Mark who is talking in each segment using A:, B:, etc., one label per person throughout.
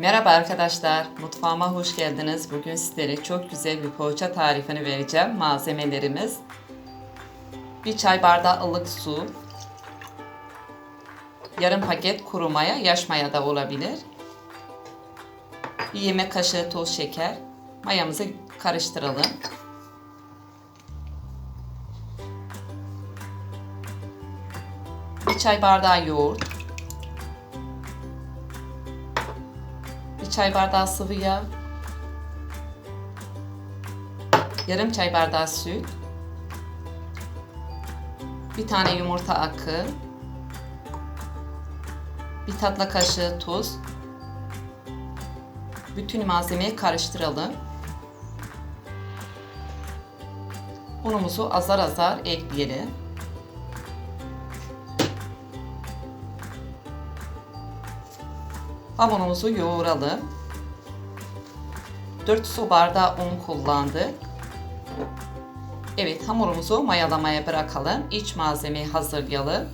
A: Merhaba arkadaşlar, mutfağıma hoş geldiniz. Bugün sizlere çok güzel bir poğaça tarifini vereceğim. Malzemelerimiz bir çay bardağı ılık su, yarım paket kuru maya, yaş maya da olabilir. Bir yemek kaşığı toz şeker. Mayamızı karıştıralım. Bir çay bardağı yoğurt. Çay bardağı sıvı yağ. Yarım çay bardağı süt. Bir tane yumurta akı. Bir tatlı kaşığı tuz. Bütün malzemeyi karıştıralım. Unumuzu azar azar ekleyelim. Hamurumuzu yoğuralım. 4 su bardağı un kullandık. Evet hamurumuzu mayalamaya bırakalım. İç malzemeyi hazırlayalım.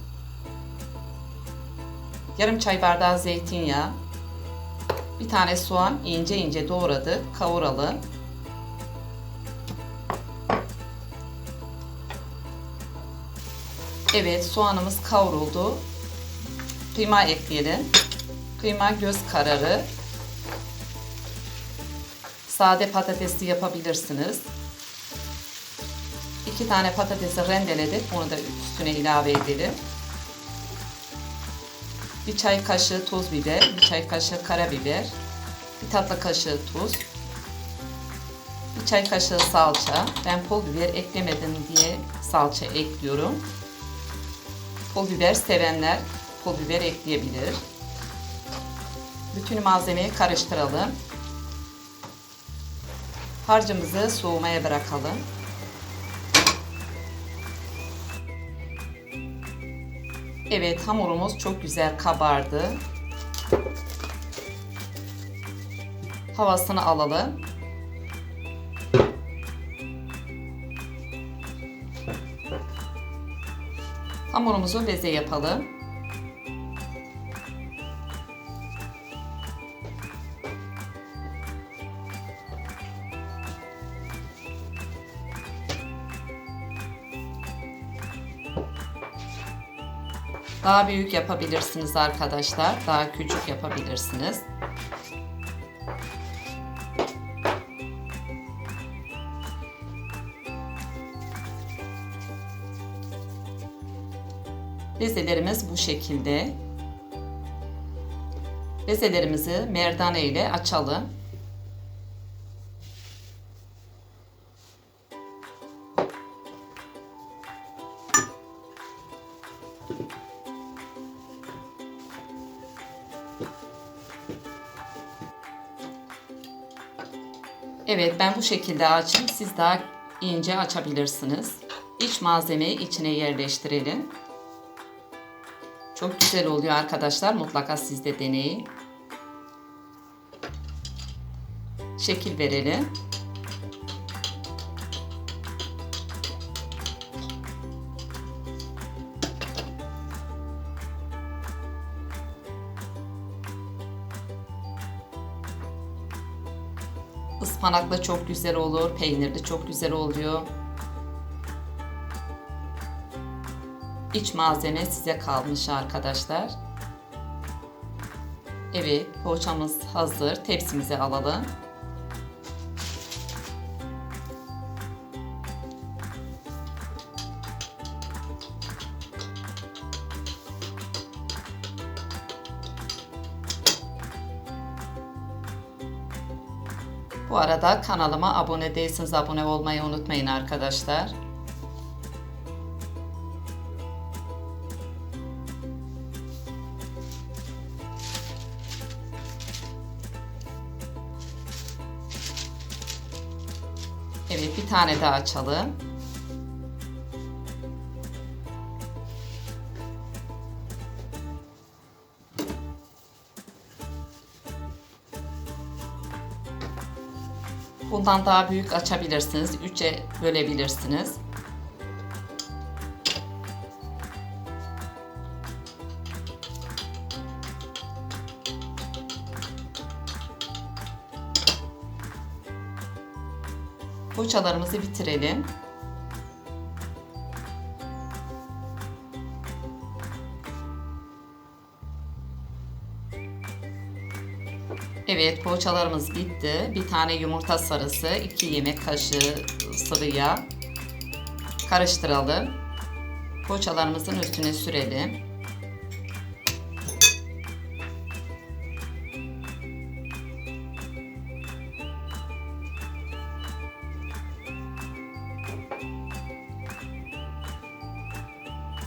A: Yarım çay bardağı zeytinyağı. Bir tane soğan ince ince doğradık. Kavuralım. Evet soğanımız kavruldu. Kıyma ekleyelim. Kıyma göz kararı. Sade patatesli yapabilirsiniz. İki tane patatesi rendeledik. Onu da üstüne ilave edelim. Bir çay kaşığı toz biber, bir çay kaşığı karabiber, bir tatlı kaşığı tuz, bir çay kaşığı salça. Ben pul biber eklemedim diye salça ekliyorum. Pul biber sevenler pul biber ekleyebilir. Bütün malzemeyi karıştıralım. Harcımızı soğumaya bırakalım. Evet hamurumuz çok güzel kabardı. Havasını alalım. Hamurumuzu beze yapalım. Daha büyük yapabilirsiniz arkadaşlar. Daha küçük yapabilirsiniz. Bezelerimiz bu şekilde. Bezelerimizi merdane ile açalım. Evet ben bu şekilde açayım. Siz daha ince açabilirsiniz. İç malzemeyi içine yerleştirelim. Çok güzel oluyor arkadaşlar. Mutlaka siz de deneyin. Şekil verelim. Ispanakla çok güzel olur. Peynirli çok güzel oluyor. İç malzeme size kalmış arkadaşlar. Evet, poğaçamız hazır. Tepsimize alalım. Bu arada kanalıma abone değilseniz abone olmayı unutmayın arkadaşlar. Evet bir tane daha açalım. Bundan daha büyük açabilirsiniz. 3'e bölebilirsiniz. Poğaçalarımızı bitirelim. Evet poğaçalarımız bitti. Bir tane yumurta sarısı, 2 yemek kaşığı sıvı yağ. Karıştıralım. Poğaçalarımızın üstüne sürelim.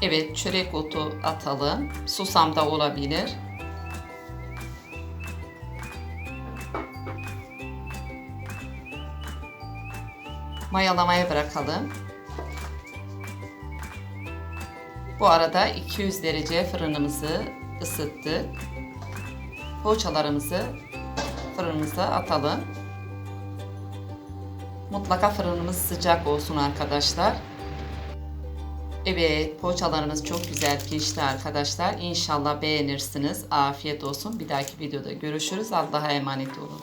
A: Evet çörek otu atalım. Susam da olabilir. Mayalamaya bırakalım. Bu arada 200 derece fırınımızı ısıttık. Poğaçalarımızı fırınımıza atalım. Mutlaka fırınımız sıcak olsun arkadaşlar. Evet, poğaçalarımız çok güzel pişti arkadaşlar. İnşallah beğenirsiniz. Afiyet olsun. Bir dahaki videoda görüşürüz. Allah'a emanet olun.